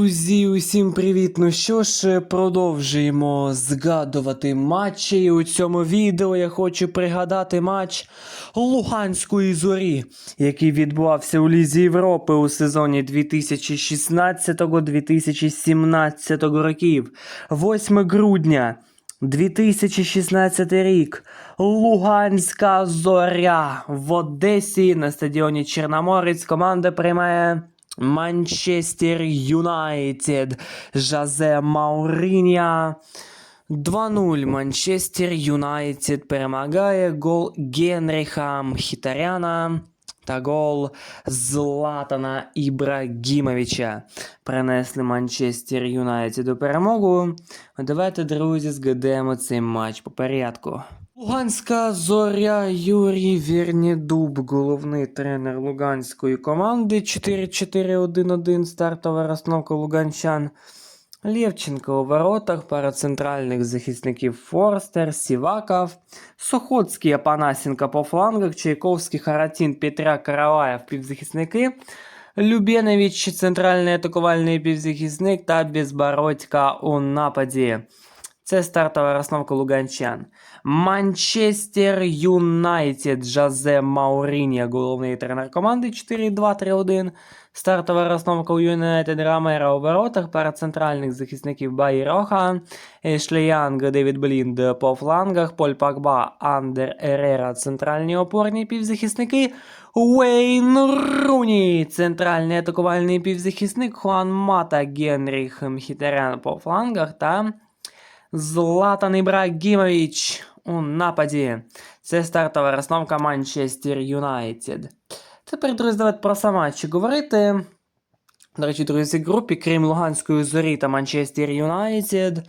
Друзі, усім привіт! Ну що ж, продовжуємо згадувати матчі. І у цьому відео я хочу пригадати матч Луганської зорі, який відбувався у Лізі Європи у сезоні 2016-2017 років. 8 грудня 2016 рік. Луганська зоря в Одесі на стадіоні Чорноморець команда приймає Манчестер Юнайтед. Жазе Маурінья. 2-0 Манчестер Юнайтед перемагає гол Генріха Мхітаряна та гол Златана Ібрагімовича. Принесли Манчестер Юнайтед у перемогу. Давайте, друзі, згадаємо цей матч по порядку. Луганська зоря Юрій Вірнідуб, головний тренер луганської команди 4-4-1-1, стартова розстановка луганчан. Лєвченко у воротах, пара центральних захисників Форстер, Сіваков, Сохоцький, Апанасенко по флангах, Чайковський, Харатін, Петра, Караваєв, півзахисники, Любєнович, центральний атакувальний півзахисник та Безбородька у нападі. Це стартова розстановка луганчан. Манчестер Юнайтед Жозе Маурінья, головний тренер команди 4-2-3-1. Стартова розстановка у Юнайтед Рамера у воротах, пара центральних захисників Баї Роха, Ешлі Янг, Девід Блінд по флангах, Поль Пакба, Андер Ерера, центральні опорні півзахисники, Уейн Руні, центральний атакувальний півзахисник, Хуан Мата, Генріх Мхітерян по флангах та Златан Ібрагімович у нападі. Це стартова розновка Манчестер Юнайтед. Тепер, друзі, давайте про сам матч говорити. До речі, друзі, групі, крім Луганської зорі та Манчестер Юнайтед,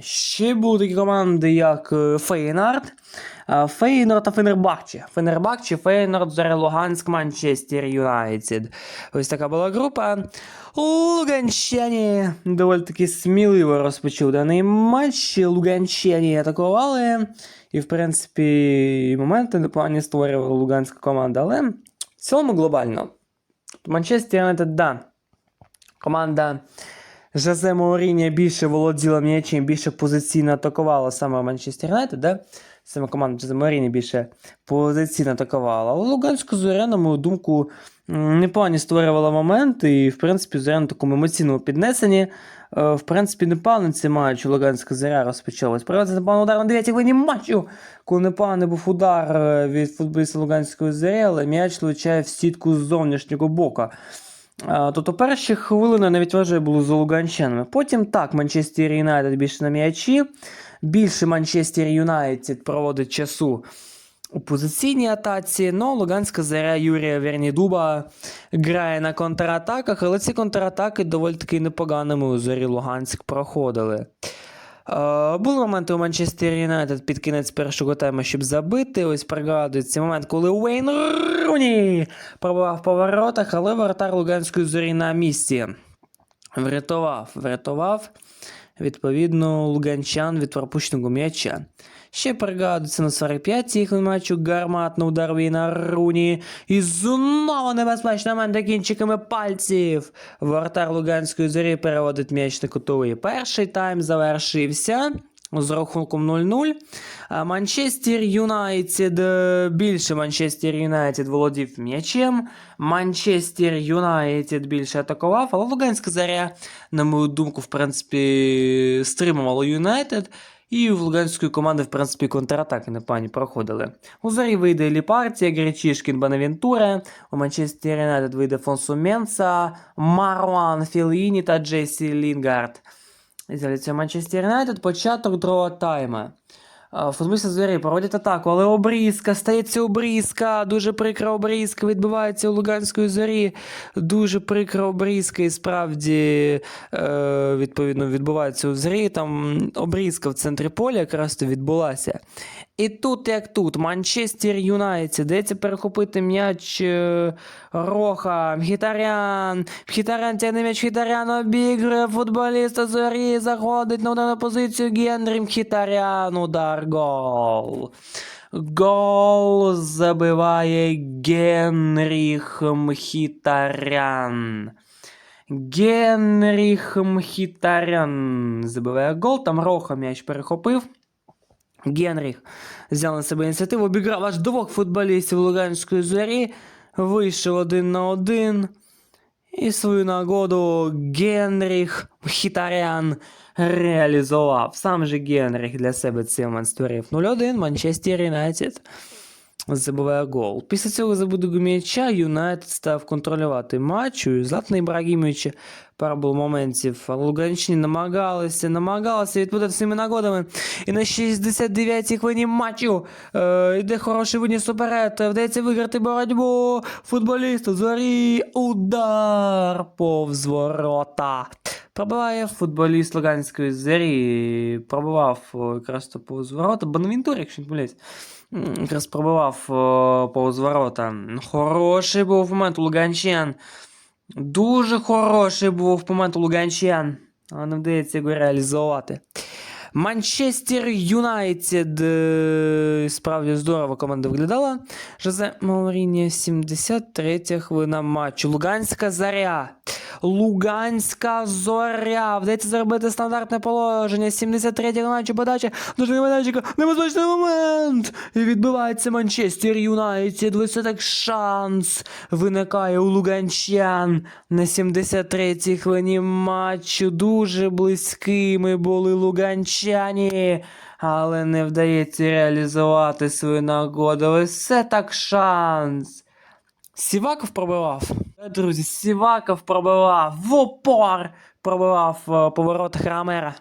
ще будуть такі команди, як е, Фейнард, е, Фейнорд та Фенербахче. Фенербахче, Фейнорд, Зоря Луганськ, Манчестер Юнайтед. Ось така була група. Луганчані доволі таки сміливо розпочав даний матч. Луганчані атакували. І, в принципі, моменти непогані створювала луганська команда, але в цілому глобально. Манчестер Юнайтед, да. Команда Жозе Мауріння більше володіла м'ячем, більше позиційно атакувала саме Манчестер Юнайтед, да? Саме команда Жозе Мауріння більше позиційно атакувала. Але Луганська зоря, на мою думку, непогані створювала моменти, і, в принципі, зоря на такому емоційному піднесенні. Е, В принципі, непогано цей матч Луганська зоря розпочалась. Проводиться непоганий удар на 9 хвилині матчу, коли непоганий був удар е, від футболіста Луганської зорі, але м'яч влучає в сітку з зовнішнього боку. Тобто перші хвилини навіть вважаю були за луганчанами. Потім так, Манчестер Юнайтед більше на м'ячі. Більше Манчестер Юнайтед проводить часу у позиційній атаці, Ну, Луганська заря Юрія Вернідуба грає на контратаках, але ці контратаки доволі таки непоганими у зорі Луганськ проходили. Е, були моменти у Манчестер Юнайтед під кінець першого тайму, щоб забити. Ось пригадується момент, коли Уейн Руні пробував по воротах, але воротар Луганської зорі на місці. Врятував, врятував, відповідно, луганчан від пропущеного м'яча. Ще пригадується на 45-й хвилин матчу гарматно удар Війна Руні. І знову небезпечний момент кінчиками пальців. Воротар Луганської зорі переводить м'яч на кутовий. Перший тайм завершився. З рахунком 0-0. А Манчестер Юнайтед е, більше Манчестер Юнайтед володів м'ячем. Манчестер Юнайтед більше атакував, але Луганська заря, на мою думку, в принципі, стримувала Юнайтед. І в луганської команди, в принципі, контратаки непогані проходили. У зорі вийде Ліпартія, Гречишкін, Бонавентура. У Манчестер Юнайтед вийде Фонсу Менса, Маруан Філіні та Джесі Лінгард. Ізоляція Манчестер Юнайтед, початок другого тайма. Футболісти зорі проводять атаку, але обрізка, стається обрізка, дуже прикра обрізка, відбувається у Луганської зорі. Дуже прикра обрізка, і справді, е, відповідно, відбувається у зорі. Там обрізка в центрі поля якраз то відбулася. І тут, як тут, Манчестер Юнайтед, дається перехопити м'яч е, Роха, Мхітарян, Мхітарян тягне м'яч, Мхітарян обігрує футболіста зорі, заходить на ударну позицію Генрі Мхітарян, удар, гол. Гол забиває Генріх Мхітарян. Генріх Мхітарян забиває гол. Там Роха м'яч перехопив. Генріх взяв на себе ініціативу, обіграв аж двох футболістів Луганської зорі. Вийшов один на один. І свою нагоду Генріх Хітарян реалізував. Сам же Генріх для себе цей створив 0-1 Манчестер Юнайтед забиває гол. Після цього забуду м'яча Юнайтед став контролювати матч. У Златана Ібрагімовича пара було моментів. Луганщині намагалися, намагалися відповідати своїми нагодами. І на 69-й хвилині матчу е, йде хороший виніс уперед. Вдається виграти боротьбу футболісту зорі. Удар повз ворота. Пробиває футболіст Луганської зері, Пробивав якраз то повз ворота. Якщо не помиляюсь. Якраз пробивав поузворота. повз ворота. Хороший був момент у Луганчан. Дуже хороший був момент у Луганчан. Але не вдається його реалізувати. Манчестер Юнайтед. е, Справді здорово команда виглядала. Жозе Мауріння, 73 хвилина матчу. Луганська заря. Луганська зоря. Вдається зробити стандартне положення. 73 матчу подача. Дуже майданчика. Небезпечний момент. І відбивається Манчестер Юнайтед. Так шанс виникає у Луганчан. На 73-й хвилині матчу. Дуже близькими були луганчані. Але не вдається реалізувати свою нагоду. Це так шанс. Сіваков пробивав. Е, Друзі, Сіваков пробивав. В опор пробивав е, поворот Храмера.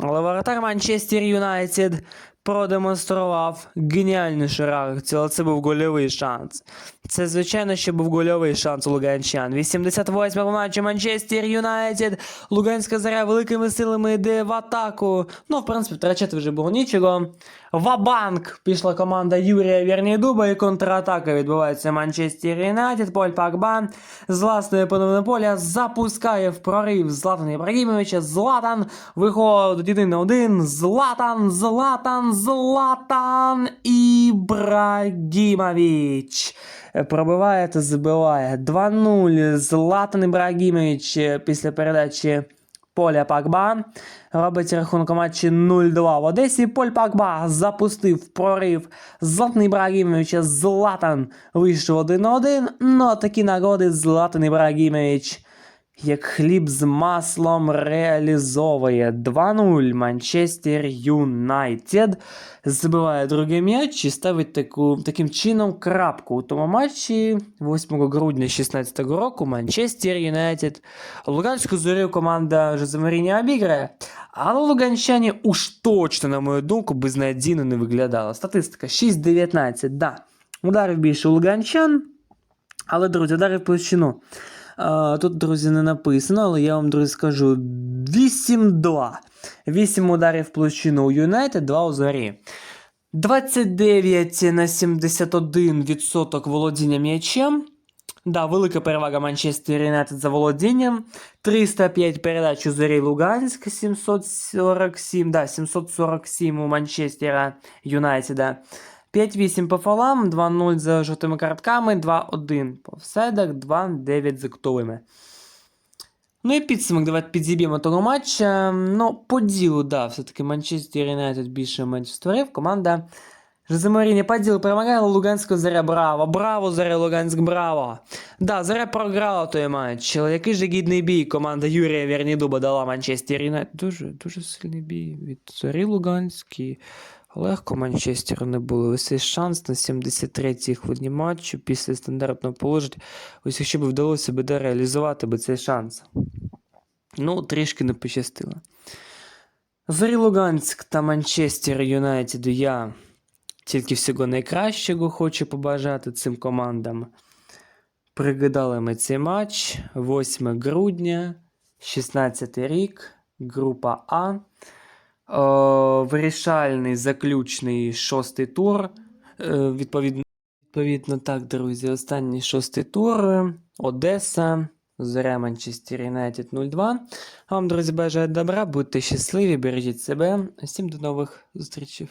Але воротар Манчестер Юнайтед продемонстрував геніальнішу реакцію, але це був гольовий шанс. Це, звичайно, що був гольовий шанс у Луганчан. 88-му матчі Манчестер Юнайтед. Луганська заря великими силами йде в атаку. Ну, в принципі, втрачати вже було нічого. Вабанк пішла команда Юрія Вірнідуба і контратака відбувається Манчестер Юнайтед. Поль Пакба з власної половини поля запускає в прорив Златана Ібрагімовича. Златан виходить один на один. Златан, Златан, Златан Ібрагімович. Пробиває та забиває 2-0. Златан Ібрагімович е, після передачі Поля Пакба робить рахунок матчі 0-2 в Одесі. Поль Пакба запустив прорив Златан Ібрагімовича. Златан вийшов 1-1. Ну такі нагоди Златан Ібрагімович як хліб з маслом реалізовує 2-0 Манчестер Юнайтед. Забиває другий м'яч і ставить таку, таким чином крапку у тому матчі 8 грудня 2016 року Манчестер Юнайтед. Луганську зорю команда Жозе Маріні обіграє. Але луганчані уж точно, на мою думку, безнадійно не виглядали. Статистика 6-19, да. Ударів більше у луганчан, але, друзі, ударів в площину. Тут, друзі, не написано, але я вам, друзі, скажу 8-2. 8 ударів площину у Юнайтед, 2 у зорі. 29 на 71% володіння м'ячем. Да, велика перевага Манчестер Юнайтед за володінням. 305 передач у зорі Луганськ, 747, да, 747 у Манчестера Юнайтеда. 5-8 по фолам, 2-0 за жовтими картками, 2-1 по офсайдах, 2-9 за кутовими. Ну і підсумок, давайте підзіб'ємо того матча. Ну, по ділу, да, все-таки Манчестер Юнайтед більше менш створив. Команда Жозе Моріні по ділу перемагає Луганську Заря Браво. Браво, Заря Луганськ, браво. Да, Заря програла той матч, але який же гідний бій команда Юрія Вернідуба дала Манчестер Юнайтед. Дуже, дуже сильний бій від Зорі Луганській. Легко Манчестеру не було. Цей шанс на 73-й хвилині матчу після стандартного положення. Ось якщо б вдалося б реалізувати би цей шанс. Ну, трішки не пощастило. Зорі Луганськ та Манчестер Юнайтеду я тільки всього найкращого хочу побажати цим командам. Пригадали ми цей матч 8 грудня, 16 рік, група А. О, вирішальний заключний шостий тур. Е, відповідно, відповідно, так, друзі, останній шостий тур. Одеса, Зоря Манчестер Юнайтед 0-2. А вам, друзі, бажаю добра, будьте щасливі, бережіть себе. Всім до нових зустрічей.